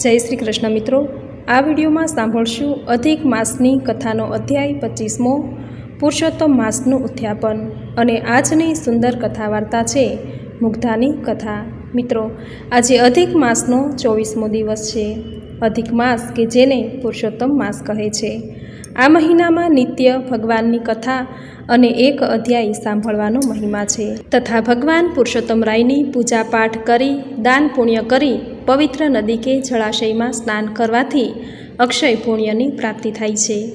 જય શ્રી કૃષ્ણ મિત્રો. આ વિડીયોમાં સાંભળશું અધિક માસની કથાનો અધ્યાય પચીસમો, પુરુષોત્તમ માસનું ઉત્થાપન અને આજની સુંદર કથા વાર્તા છે મુગ્ધાની કથા. મિત્રો, આજે અધિક માસનો ચોવીસમો દિવસ છે. અધિક માસ કે જેને પુરુષોત્તમ માસ કહે છે. આ મહિનામાં નિત્ય ભગવાનની કથા અને એક અધ્યાય સાંભળવાનો મહિમા છે. તથા ભગવાન પુરુષોત્તમ રાયની પૂજા પાઠ કરી, દાન પુણ્ય કરી પવિત્ર નદી કે જળાશયમાં સ્નાન કરવાથી અક્ષય પુણ્યની પ્રાપ્તિ થાય છે.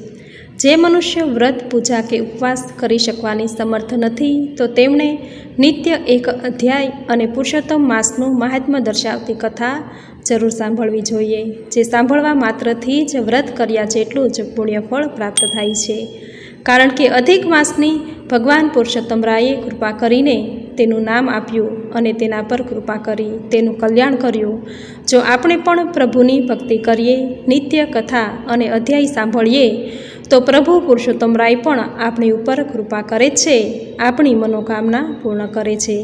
જે મનુષ્ય વ્રત, પૂજા કે ઉપવાસ કરી શકવાની સમર્થ નથી, તો તેમણે નિત્ય એક અધ્યાય અને પુરુષોત્તમ માસનું મહાત્મ્ય દર્શાવતી કથા જરૂર સાંભળવી જોઈએ, જે સાંભળવા માત્રથી જ વ્રત કર્યા જેટલું જ પુણ્યફળ પ્રાપ્ત થાય છે. કારણ કે અધિક માસની ભગવાન પુરુષોત્તમ રાયે કૃપા કરીને તેનું નામ આપ્યું અને તેના પર કૃપા કરી, તેનું કલ્યાણ કર્યું. જો આપણે પણ પ્રભુની ભક્તિ કરીએ, નિત્ય કથા અને અધ્યાય સાંભળીએ, તો પ્રભુ પુરુષોત્તમ રાય પણ આપણી ઉપર કૃપા કરે છે, આપણી મનોકામના પૂર્ણ કરે છે.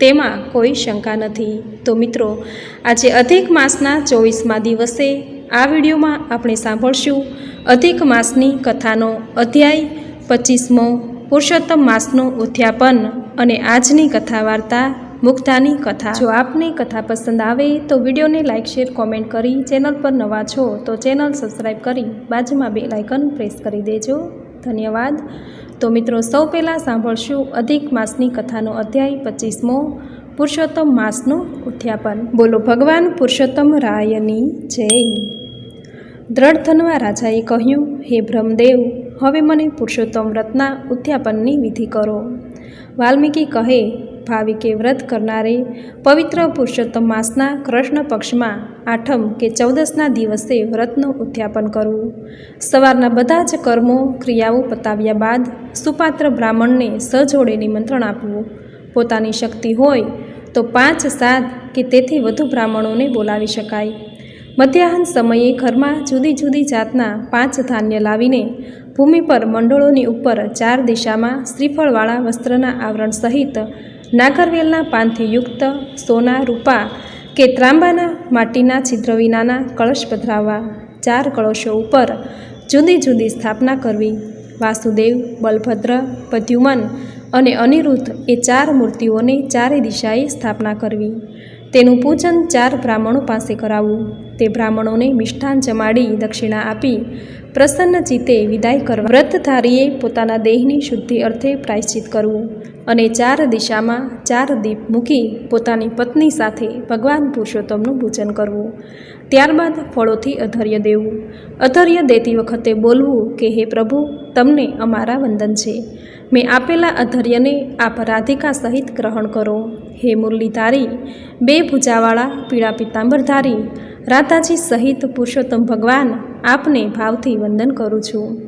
તેમાં કોઈ શંકા નથી. તો મિત્રો, આજે અધિક માસના ચોવીસમા દિવસે આ વિડીયોમાં આપણે સાંભળશું અધિક માસની કથાનો અધ્યાય પચીસમો પુરુષોત્તમ માસનું ઉથ્યાપન અને આજની કથા વાર્તા મુક્તાની કથા. જો આપને કથા પસંદ આવે તો વિડીયોને લાઇક, શેર, કોમેન્ટ કરી ચેનલ પર નવા છો તો ચેનલ સબસ્ક્રાઈબ કરી બાજુમાં બે લાઇકન પ્રેસ કરી દેજો. ધન્યવાદ. તો મિત્રો, સૌ પહેલાં સાંભળશું અધિક માસની કથાનો અધ્યાય પચીસમો, પુરુષોત્તમ માસનું ઉથ્યાપન બોલો, ભગવાન પુરુષોત્તમ રાયની જય. દ્રઢધનવા રાજાએ કહ્યું, હે બ્રહ્મદેવ, હવે મને પુરુષોત્તમ વ્રતના ઉત્થાપનની વિધિ કરો. વાલ્મીકી કહે, ભાવિકે વ્રત કરનારે પવિત્ર પુરુષોત્તમ માસના કૃષ્ણ પક્ષમાં આઠમ કે ચૌદસના દિવસે વ્રતનું ઉત્થાપન કરવું સવારના બધા જ કર્મો ક્રિયાઓ પતાવ્યા બાદ સુપાત્ર બ્રાહ્મણને સજોડે નિમંત્રણ આપવું. પોતાની શક્તિ હોય તો પાંચ સાત કે તેથી વધુ બ્રાહ્મણોને બોલાવી શકાય. મધ્યાહન સમયે ઘરમાં જુદી જુદી જાતના પાંચ ધાન્ય લાવીને ભૂમિ પર મંડળોની ઉપર ચાર દિશામાં શ્રીફળવાળા વસ્ત્રના આવરણ સહિત નાગરવેલના પાનથી યુક્ત સોના, રૂપા કે ત્રાંબાના માટીના છિદ્ર વિનાના કળશ પધરાવવા ચાર કળશો ઉપર જુદી જુદી સ્થાપના કરવી. વાસુદેવ, બલભદ્ર પદ્યુમન અને અનિરુદ્ધ એ ચાર મૂર્તિઓને ચારે દિશાએ સ્થાપના કરવી. તેનું પૂજન ચાર બ્રાહ્મણો પાસે કરાવવું તે બ્રાહ્મણોને મિષ્ઠાન જમાડી દક્ષિણા આપી, પ્રસન્ન ચિત્તે વિદાય કરવા વ્રતધારીએ પોતાના દેહની શુદ્ધિ અર્થે પ્રાયશ્ચિત કરવું અને ચાર દિશામાં ચાર દીપ મૂકી પોતાની પત્ની સાથે ભગવાન પુરુષોત્તમનું પૂજન કરવું. ત્યારબાદ ફળોથી અધર્ય દેવું. અધર્ય દેતી વખતે બોલવું કે, હે પ્રભુ, તમને અમારા વંદન છે. મેં આપેલા અધર્યને આપ રાધિકા સહિત ગ્રહણ કરો. હે મુરલીધારી, બે ભૂજાવાળા, પીળા પિત્તાંબરધારી રાધાજી સહિત પુરુષોત્તમ ભગવાન, આપને ભાવથી વંદન કરું છું.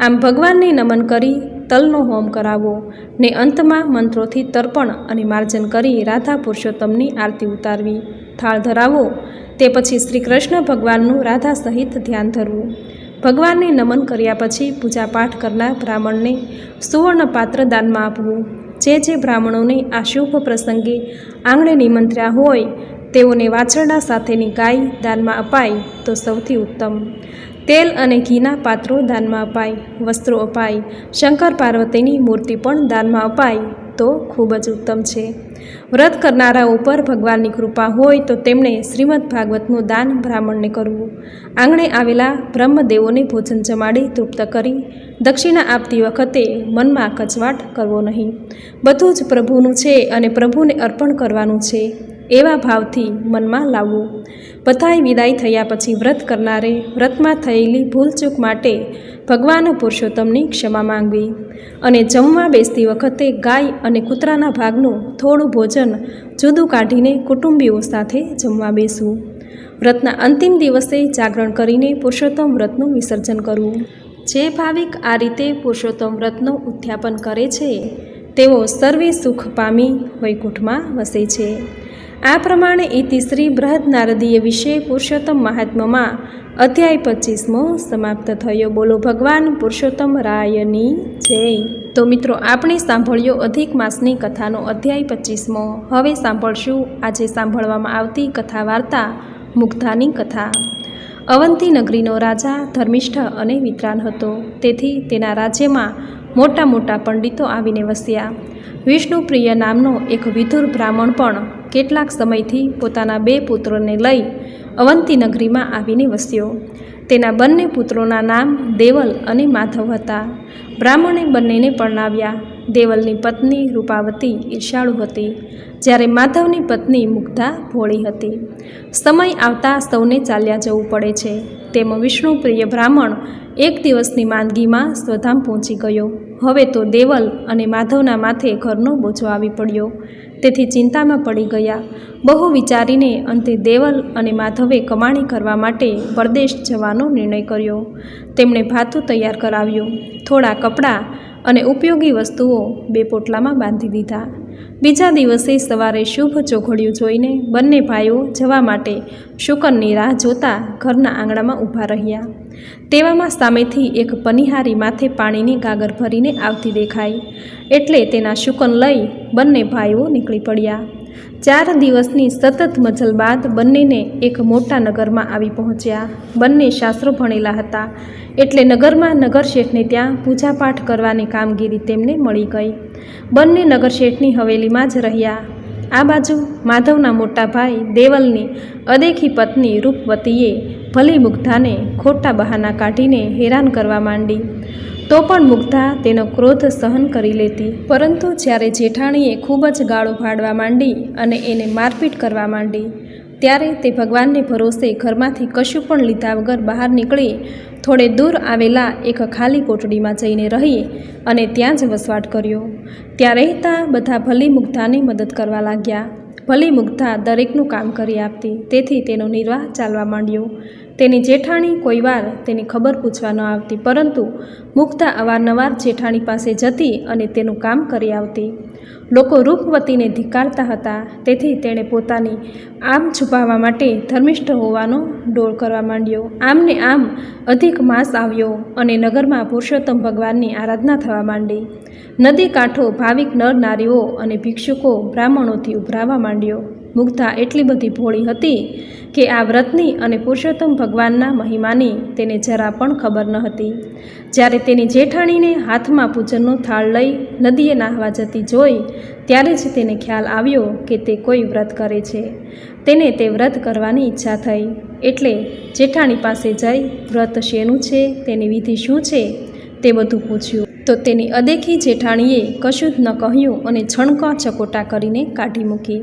આમ ભગવાનને નમન કરી તલનો હોમ કરાવો. ને અંતમાં મંત્રોથી તર્પણ અને માર્જન કરી રાધા પુરુષોત્તમની આરતી ઉતારવી. થાળ ધરાવો. તે પછી શ્રી કૃષ્ણ ભગવાનનું રાધા સહિત ધ્યાન ધરવું. ભગવાનને નમન કર્યા પછી પૂજાપાઠ કરનાર બ્રાહ્મણને સુવર્ણ પાત્ર દાનમાં આપવું. જે જે બ્રાહ્મણોને આ શુભ પ્રસંગે આંગણે નિમંત્ર્યા હોય, તેઓને વાછરડા સાથેની ગાય દાનમાં અપાય તો સૌથી ઉત્તમ. તેલ અને ઘીના પાત્રો દાનમાં અપાય, વસ્ત્રો અપાય, શંકર પાર્વતીની મૂર્તિ પણ દાનમાં અપાય તો ખૂબ જ ઉત્તમ છે. વ્રત કરનારા ઉપર ભગવાનની કૃપા હોય તો તેમણે શ્રીમદ ભાગવતનું દાન બ્રાહ્મણને કરવું. આંગણે આવેલા બ્રહ્મદેવોને ભોજન જમાડી તૃપ્ત કરી. દક્ષિણા આપતી વખતે મનમાં કચવાટ કરવો નહીં. બધું જ પ્રભુનું છે અને પ્રભુને અર્પણ કરવાનું છે. એવા ભાવથી મનમાં લાવવું. બધાય વિદાય થયા પછી વ્રત કરનારે, વ્રતમાં થયેલી ભૂલચૂક માટે ભગવાન પુરુષોત્તમની ક્ષમા માંગવી અને જમવા બેસતી વખતે ગાય અને કૂતરાના ભાગનું થોડું ભોજન જુદું કાઢીને કુટુંબીઓ સાથે જમવા બેસવું. વ્રતના અંતિમ દિવસે જાગરણ કરીને પુરુષોત્તમ વ્રતનું વિસર્જન કરવું. જે ભાવિક આ રીતે પુરુષોત્તમ વ્રતનું ઉત્થાપન કરે છે, તેઓ સર્વે સુખ પામી વૈકુંઠમાં વસે છે. આ પ્રમાણે ઇતિશ્રી બૃહદ નારદીય વિશે પુરુષોત્તમ મહાત્મામાં અધ્યાય પચીસમો સમાપ્ત થયો. બોલો ભગવાન પુરુષોત્તમ રાયની જય. તો મિત્રો, આપણે સાંભળ્યો અધિક માસની કથાનો અધ્યાય પચીસમો. હવે સાંભળશું આજે સાંભળવામાં આવતી કથા વાર્તા મુગ્ધાની કથા. અવંતી નગરીનો રાજા ધર્મિષ્ઠ અને વિતરાન હતો. તેથી તેના રાજ્યમાં મોટા મોટા પંડિતો આવીને વસ્યા. વિષ્ણુપ્રિય નામનો એક વિધુર બ્રાહ્મણ પણ કેટલાક સમયથી પોતાના બે પુત્રોને લઈ અવંતી નગરીમાં આવીને વસ્યો. તેના બંને પુત્રોના નામ દેવલ અને માધવ હતા. બ્રાહ્મણે બંનેને પરણાવ્યા. દેવલની પત્ની રૂપાવતી ઈર્ષાળુ હતી, જ્યારે માધવની પત્ની મુગ્ધા ભોળી હતી. સમય આવતા સૌને ચાલ્યા જવું પડે છે. તેમ વિષ્ણુપ્રિય બ્રાહ્મણ એક દિવસની માંદગીમાં સ્વધામ પહોંચી ગયો. હવે તો દેવલ અને માધવના માથે ઘરનો બોજો આવી પડ્યો. તેથી ચિંતામાં પડી ગયા. બહુ વિચારીને અંતે દેવલ અને માધવે કમાણી કરવા માટે પરદેશ જવાનો નિર્ણય કર્યો. તેમણે ભાથું તૈયાર કરાવ્યું. થોડા કપડાં અને ઉપયોગી વસ્તુઓ બે પોટલામાં બાંધી દીધા. બીજા દિવસે સવારે શુભ ચોઘડિયું જોઈને બંને ભાઈઓ જવા માટે શુકનની રાહ જોતા ઘરના આંગણામાં ઊભા રહ્યા. તેવામાં સામેથી એક પનિહારી માથે પાણીની ગાગર ભરીને આવતી દેખાઈ. એટલે તેના શુકન લઈ બંને ભાઈઓ નીકળી પડ્યા. ચાર દિવસની સતત મજલ બાદ બંનેને એક મોટા નગરમાં આવી પહોંચ્યા. બંને શાસ્ત્રો ભણેલા હતા. એટલે નગરમાં નગરશેઠને ત્યાં પૂજાપાઠ કરવાની કામગીરી તેમને મળી ગઈ. બંને નગરશેઠની હવેલીમાં જ રહ્યા. આ બાજુ માધવના મોટા ભાઈ દેવલની અદેખી પત્ની રૂપવતીએ ભલી મુગ્ધાને ખોટા બહાના કાઢીને હેરાન કરવા માંડી, તો પણ મુગ્ધા તેનો ક્રોધ સહન કરી લેતી. પરંતુ જ્યારે જેઠાણીએ ખૂબ જ ગાળો ભાડવા માંડી અને એને મારપીટ કરવા માંડી, ત્યારે તે ભગવાનને ભરોસે ઘરમાંથી કશું પણ લીધા વગર બહાર નીકળી થોડે દૂર આવેલા એક ખાલી કોટડીમાં જઈને રહી અને ત્યાં જ વસવાટ કર્યો. ત્યાં રહેતા બધા ભલી મુગ્ધાની મદદ કરવા લાગ્યા. ભલી મુગ્ધા દરેકનું કામ કરી આપતી, તેથી તેનો નિર્વાહ ચાલવા માંડ્યો. તેની જેઠાણી કોઈ વાર તેની ખબર પૂછવા ન આવતી, પરંતુ મુક્તા અવારનવાર જેઠાણી પાસે જતી અને તેનું કામ કરી આવતી. લોકો રૂપવતીને ધિકારતા હતા, તેથી તેણે પોતાની આમ છુપાવવા માટે ધર્મિષ્ઠ હોવાનો ડોળ કરવા માંડ્યો. આમને આમ અધિક માસ આવ્યો અને નગરમાં પુરુષોત્તમ ભગવાનની આરાધના થવા માંડી. નદી કાંઠો ભાવિક નર નારીઓ અને ભિક્ષુકો બ્રાહ્મણોથી ઉભરાવા માંડ્યો. મુગ્ધા એટલી બધી ભોળી હતી કે આ વ્રતની અને પુરુષોત્તમ ભગવાનના મહિમાની તેને જરા પણ ખબર ન હતી. જ્યારે તેની જેઠાણીને હાથમાં પૂજનનો થાળ લઈ નદીએ નાહવા જતી જોઈ, ત્યારે જ તેને ખ્યાલ આવ્યો કે તે કોઈ વ્રત કરે છે. તેને તે વ્રત કરવાની ઈચ્છા થઈ. એટલે જેઠાણી પાસે જઈ, વ્રત શેનું છે? તેની વિધિ શું છે? તે બધું પૂછ્યું. તો તેની અદેખી જેઠાણીએ કશું જ ન કહ્યું અને છણકા ચકોટા કરીને કાઢી મૂકી.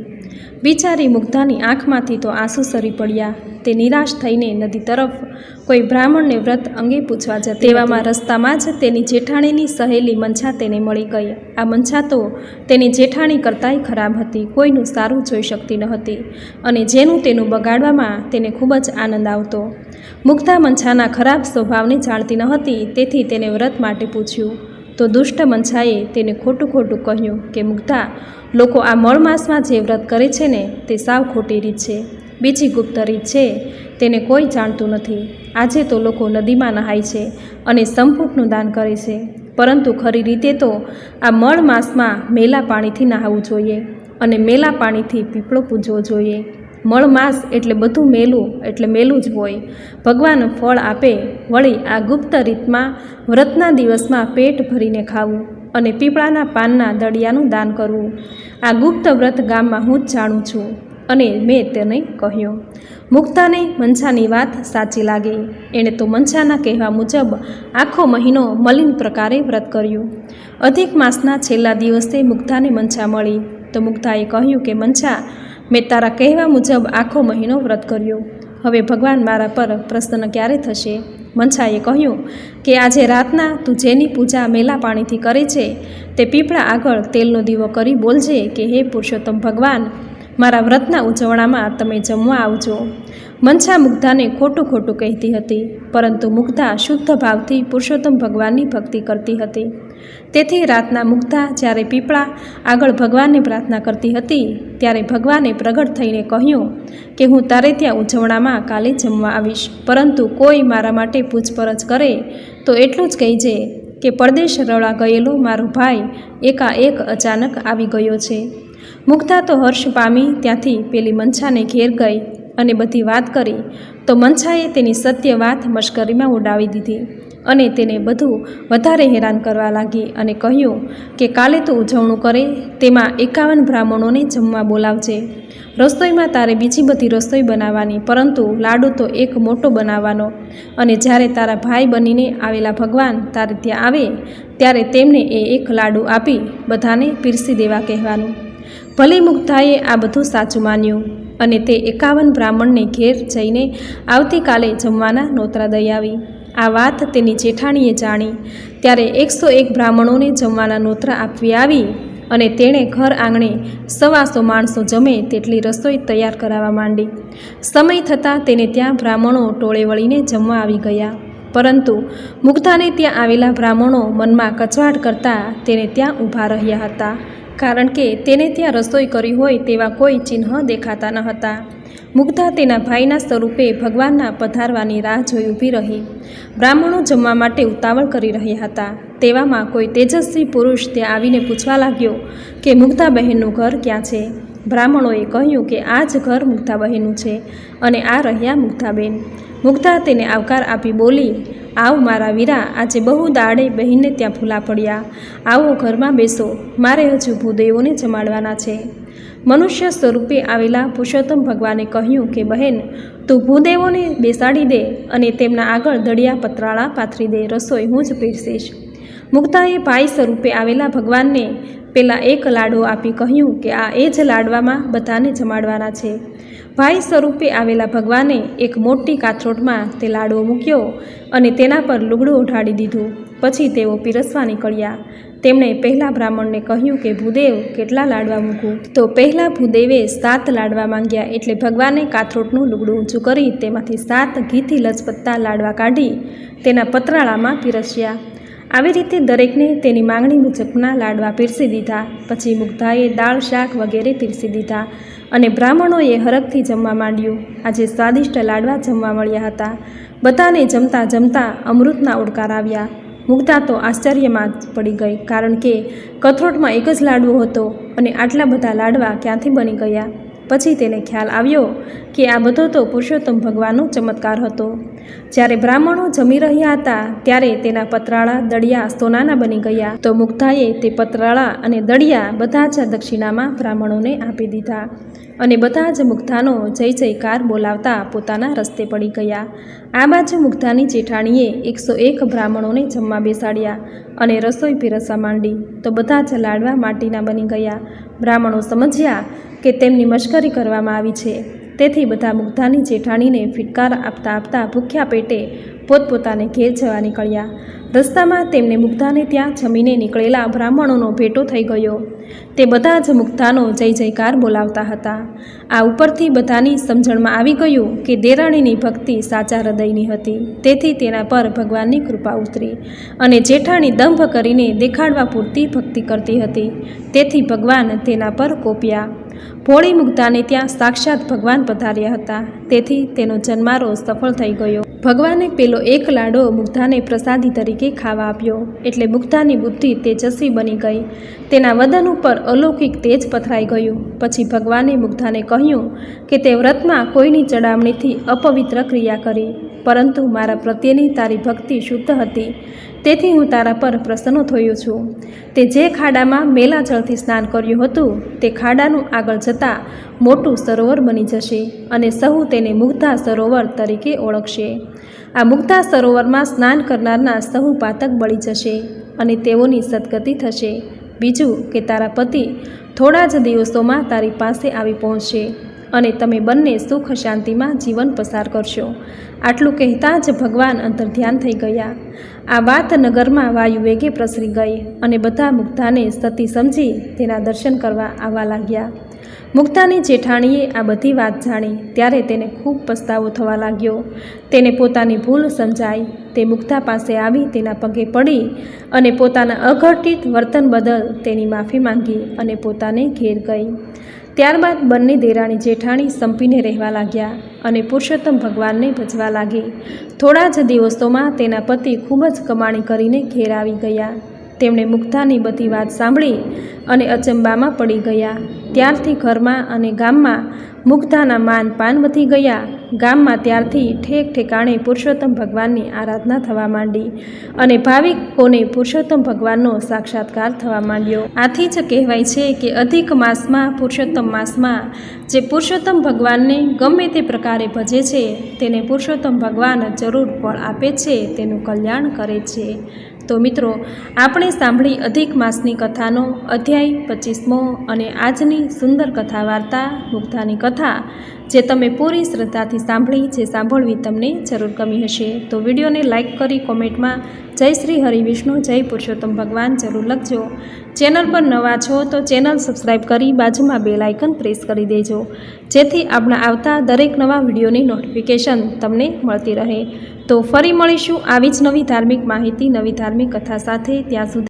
બિચારી મુગ્ધાની આંખમાંથી તો આંસુ સરી પડ્યા. તે નિરાશ થઈને નદી તરફ કોઈ બ્રાહ્મણને વ્રત અંગે પૂછવા જતી તેવામાં રસ્તામાં જ તેની જેઠાણીની સહેલી મંછા તેને મળી ગઈ. આ મંછા તો તેની જેઠાણી કરતાંય ખરાબ હતી. કોઈનું સારું જોઈ શકતી ન હતી અને જેનું તેનું બગાડવામાં તેને ખૂબ જ આનંદ આવતો. મુગ્ધા મંછાના ખરાબ સ્વભાવને જાણતી ન હતી તેથી તેને વ્રત માટે પૂછ્યું તો દુષ્ટ મનસાએ તેને ખોટું ખોટું કહ્યું કે મુગ્ધા લોકો આ મળ માસમાં જે વ્રત કરે છે ને, તે સાવ ખોટી રીત છે. બીજી ગુપ્ત રીત છે. તેને કોઈ જાણતું નથી. આજે તો લોકો નદીમાં નહાય છે અને સંપૂટનું દાન કરે છે. પરંતુ ખરી રીતે તો આ મળ માસમાં મેલા પાણીથી નહાવું જોઈએ અને મેલા પાણીથી પીપળો પૂજવો જોઈએ. મળ માસ એટલે બધું મેલું, એટલે મેલું જ હોય. ભગવાન ફળ આપે, વળી આ ગુપ્ત રીતમાં વ્રતના દિવસમાં પેટ ભરીને ખાવું અને પીપળાના પાનના દળિયાનું દાન કરવું. આ ગુપ્ત વ્રત ગામમાં હું જ જાણું છું અને મેં તેને કહ્યું. મુક્તાને મંછાની વાત સાચી લાગી. એણે તો મંછાના કહેવા મુજબ આખો મહિનો મલિન પ્રકારે વ્રત કર્યું. અધિક માસના છેલ્લા દિવસે મુગ્ધાને મંછા મળી. તો મુગ્ધાએ કહ્યું કે મંછા મેં તારા કહેવા મુજબ આખો મહિનો વ્રત કર્યો. હવે ભગવાન મારા પર પ્રસન્ન ક્યારે થશે? મંછાએ કહ્યું કે આજે રાતના તું જેની પૂજા મેલા પાણીથી કરે છે, તે પીપળા આગળ તેલનો દીવો કરી બોલજે કે, હે પુરુષોત્તમ ભગવાન, મારા વ્રતના ઉજવણામાં તમે જમવા આવજો. મનછા મુગ્ધાને ખોટું ખોટું કહેતી હતી, પરંતુ મુગ્ધા શુદ્ધ ભાવથી પુરુષોત્તમ ભગવાનની ભક્તિ કરતી હતી. તેથી રાતના મુગ્ધા જ્યારે પીપળા આગળ ભગવાનને પ્રાર્થના કરતી હતી, ત્યારે ભગવાને પ્રગટ થઈને કહ્યું કે હું તારે ત્યાં ઉજવણામાં કાલે જમવા આવીશ, પરંતુ કોઈ મારા માટે પૂછપરછ કરે તો એટલું જ કહેજે કે પરદેશ રળા ગયેલો મારો ભાઈ એકાએક અચાનક આવી ગયો છે. મુગ્ધા તો હર્ષ પામી ત્યાંથી પેલી મંછાને ઘેર ગઈ અને બધી વાત કરી, તો મનછાએ તેની સત્ય વાત મશ્કરીમાં ઉડાવી દીધી. અને તેને બધું વધારે હેરાન કરવા લાગી અને કહ્યું કે કાલે તું ઉજવણું કરે તેમાં એકાવન બ્રાહ્મણોને જમવા બોલાવજે. રસોઈમાં તારે બીજી બધી રસોઈ બનાવવાની, પરંતુ લાડુ તો એક મોટો બનાવવાનો. અને જ્યારે તારા ભાઈ બનીને આવેલા ભગવાન તારે ત્યાં આવે, ત્યારે તેમને એ એક લાડુ આપી બધાને પીરસી દેવા કહેવાનું. ભલે મુગ્ધાએ આ બધું સાચું માન્યું, અને તે એકાવન બ્રાહ્મણને ઘેર જઈને આવતીકાલે જમવાના નોતરા દઈ આવી. આ વાત તેની જેઠાણીએ જાણી. ત્યારે એકસો એક બ્રાહ્મણોને જમવાના નોતરા આપવી આવી અને તેણે ઘર આંગણે સવાસો માણસો જમે તેટલી રસોઈ તૈયાર કરાવવા માંડી. સમય થતાં તેને ત્યાં બ્રાહ્મણો ટોળે વળીને જમવા આવી ગયા. પરંતુ મુગ્ધાને ત્યાં આવેલા બ્રાહ્મણો મનમાં કચવાટ કરતા તેને ત્યાં ઊભા રહ્યા હતા. કારણ કે તેને ત્યાં રસોઈ કરી હોય તેવા કોઈ ચિહ્ન દેખાતા ન હતા. મુગ્ધા તેના ભાઈના સ્વરૂપે ભગવાનના પધારવાની રાહ જોઈ ઊભી રહી. બ્રાહ્મણો જમવા માટે ઉતાવળ કરી રહ્યા હતા. તેવામાં કોઈ તેજસ્વી પુરુષ ત્યાં આવીને પૂછવા લાગ્યો કે, મુગ્ધા બહેનનું ઘર ક્યાં છે? બ્રાહ્મણોએ કહ્યું કે, આ જ ઘર મુગ્ધાબહેનનું છે અને આ રહ્યા મુગ્ધાબેન મુગ્ધા તેને આવકાર આપી બોલી આવ મારા વીરા, આજે બહુ દાડે બહેનને ત્યાં ભૂલા પડ્યા. આવો ઘરમાં બેસો, મારે હજુ ભૂદેવોને જમાડવાના છે. મનુષ્ય સ્વરૂપે આવેલા પુરુષોત્તમ ભગવાને કહ્યું કે, બહેન, તું ભૂદેવોને બેસાડી દે અને તેમના આગળ દળિયા પતરાળા પાથરી દે, રસોઈ હું જ પીરસીશ. મુક્તાએ ભાઈ સ્વરૂપે આવેલા ભગવાનને પેલા એક લાડવો આપી કહ્યું કે આ એ જ લાડવામાં બધાને જમાડવાના છે. ભાઈ સ્વરૂપે આવેલા ભગવાને એક મોટી કાથરોટમાં તે લાડવો મૂક્યો અને તેના પર લુગડું ઓઢાડી દીધું. પછી તેઓ પીરસવા નીકળ્યા. તેમણે પહેલા બ્રાહ્મણને કહ્યું કે, ભૂદેવ, કેટલા લાડવા મૂકું? તો પહેલા ભૂદેવે સાત લાડવા માંગ્યા એટલે ભગવાને કાથરોટનું લુગડું ઊંચું કરી તેમાંથી સાત ઘીથી લજપત્તા લાડવા કાઢી તેના પતરાળામાં પીરસ્યા. આવી રીતે દરેકને તેની માંગણી મુજબના લાડવા પીરસી દીધા. પછી મુગ્ધાએ દાળ, શાક વગેરે પીરસી દીધા અને બ્રાહ્મણોએ હરખથી જમવા માંડ્યું. આજે સ્વાદિષ્ટ લાડવા જમવા મળ્યા હતા. બધાને જમતા જમતા અમૃતના ઓડકાર આવ્યા. મુગ્ધા તો આશ્ચર્યમાં જ પડી ગઈ, કારણ કે કથરોટમાં એક જ લાડવો હતો અને આટલા બધા લાડવા ક્યાંથી બની ગયા? પછી તેને ખ્યાલ આવ્યો કે આ બધો તો પુરુષોત્તમ ભગવાનનો ચમત્કાર હતો. જ્યારે બ્રાહ્મણો જમી રહ્યા હતા, ત્યારે તેના પતરાળા દળિયા સોનાના બની ગયા. તો મુગ્ધાએ તે પતરાળા અને દળિયા બધા જ દક્ષિણામાં બ્રાહ્મણોને આપી દીધા. અને બધા જ મુગ્ધાનો જય જયકાર બોલાવતા પોતાના રસ્તે પડી ગયા. આ બાજુ મુગ્ધાની જેઠાણીએ એકસો એક બ્રાહ્મણોને જમવા બેસાડ્યા અને રસોઈ પીરસવા માંડી. તો બધા જ લાડવા માટીના બની ગયા. બ્રાહ્મણો સમજ્યા કે તેમની મશ્કરી કરવામાં આવી છે. તેથી બધા મુગ્ધાની જેઠાણીને ફિટકાર આપતા આપતા ભૂખ્યા પેટે પોતપોતાને ઘેર જવા નીકળ્યા. રસ્તામાં તેમને મુગ્ધાને ત્યાં જમીને નીકળેલા બ્રાહ્મણોનો ભેટો થઈ ગયો. તે બધા જ મુગ્ધાનો જય જયકાર બોલાવતા હતા. આ ઉપરથી બધાની સમજણમાં આવી ગયું કે દેરાણીની ભક્તિ સાચા હૃદયની હતી. તેથી તેના પર ભગવાનની કૃપા ઉતરી અને જેઠાણી દંભ કરીને દેખાડવા પૂરતી ભક્તિ કરતી હતી. તેથી ભગવાન તેના પર કોપ્યા. ભોળી મુગ્ધાને ત્યાં સાક્ષાત ભગવાન પધાર્યા હતા. તેથી તેનો જન્મારો સફળ થઈ ગયો. ભગવાને પેલો એક લાડો મુગ્ધાને પ્રસાદી તરીકે ખાવા આપ્યો. એટલે મુગ્ધાની બુદ્ધિ તેજસ્વી બની ગઈ. તેના વદન ઉપર અલૌકિક તેજ પથરાઈ ગયું. પછી ભગવાને મુગ્ધાને કહ્યું કે તે વ્રતમાં કોઈની ચડામણીથી અપવિત્ર ક્રિયા કરી. પરંતુ મારા પ્રત્યેની તારી ભક્તિ શુદ્ધ હતી. તેથી હું તારા પર પ્રસન્ન થયો છું. તે જે ખાડામાં મેલા જળથી સ્નાન કર્યું હતું, તે ખાડાનું આગળ જતાં મોટું સરોવર બની જશે અને સહુ તેને મુગ્ધા સરોવર તરીકે ઓળખશે. આ મુગ્ધા સરોવરમાં સ્નાન કરનારના સહુ પાતક બળી જશે અને તેઓની સદગતિ થશે. બીજું કે તારા પતિ થોડા જ દિવસોમાં તારી પાસે આવી પહોંચશે અને તમે બંને સુખ શાંતિમાં જીવન પસાર કરશો. આટલું કહેતાં જ ભગવાન અંતર્ધ્યાન થઈ ગયા. આ વાત નગરમાં વાયુ વેગે પ્રસરી ગઈ અને બધા મુગ્ધાને સતી સમજી તેના દર્શન કરવા આવવા લાગ્યા. મુગ્ધાની જેઠાણીએ આ બધી વાત જાણી, ત્યારે તેને ખૂબ પસ્તાવો થવા લાગ્યો. તેને પોતાની ભૂલ સમજાઈ, તે મુક્તા પાસે આવી તેના પગે પડી અને પોતાના અઘટિત વર્તન બદલ તેની માફી માંગી અને પોતાને ઘેર ગઈ. ત્યારબાદ બંને દેરાણી જેઠાણી સંપીને રહેવા લાગ્યા અને પુરુષોત્તમ ભગવાનને ભજવા લાગી. થોડા જ દિવસોમાં તેના પતિ ખૂબ જ કમાણી કરીને ઘેર આવી ગયા. તેમણે મુગ્ધાની બધી વાત સાંભળી અને અચંબામાં પડી ગયા. ત્યારથી ઘરમાં અને ગામમાં મુગ્ધાના માન પાન વધી ગયા. ગામમાં ત્યારથી ઠેક ઠેકાણે પુરુષોત્તમ ભગવાનની આરાધના થવા માંડી અને ભાવિકોને પુરુષોત્તમ ભગવાનનો સાક્ષાત્કાર થવા માંડ્યો. આથી જ કહેવાય છે કે અધિક માસમાં પુરુષોત્તમ માસમાં જે પુરુષોત્તમ ભગવાનને ગમે તે પ્રકારે ભજે છે, તેને પુરુષોત્તમ ભગવાન જરૂર ફળ આપે છે, તેનું કલ્યાણ કરે છે. તો મિત્રો, આપણે સાંભળી અધિક માસની કથાનો અધ્યાય પચીસમો અને આજની સુંદર કથા વાર્તા મુગ્ધાની કથા જે તમે પૂરી શ્રદ્ધાથી સાંભળી જે સાંભળવી તમને જરૂર ગમી હશે. તો વિડીયોને લાઇક કરી કોમેન્ટમાં જય શ્રી હરિ વિષ્ણુ, જય પુરુષોત્તમ ભગવાન જરૂર લખજો. ચેનલ પર નવા છો તો ચેનલ સબસ્ક્રાઈબ કરી બાજુમાં બે લાઇકન પ્રેસ કરી દેજો. જેથી આપણા આવતા દરેક નવા વિડીયોની નોટિફિકેશન તમને મળતી રહે. તો ફરી મળીશું આવી જ નવી ધાર્મિક માહિતી, નવી ધાર્મિક કથા સાથે. ત્યાં સુધી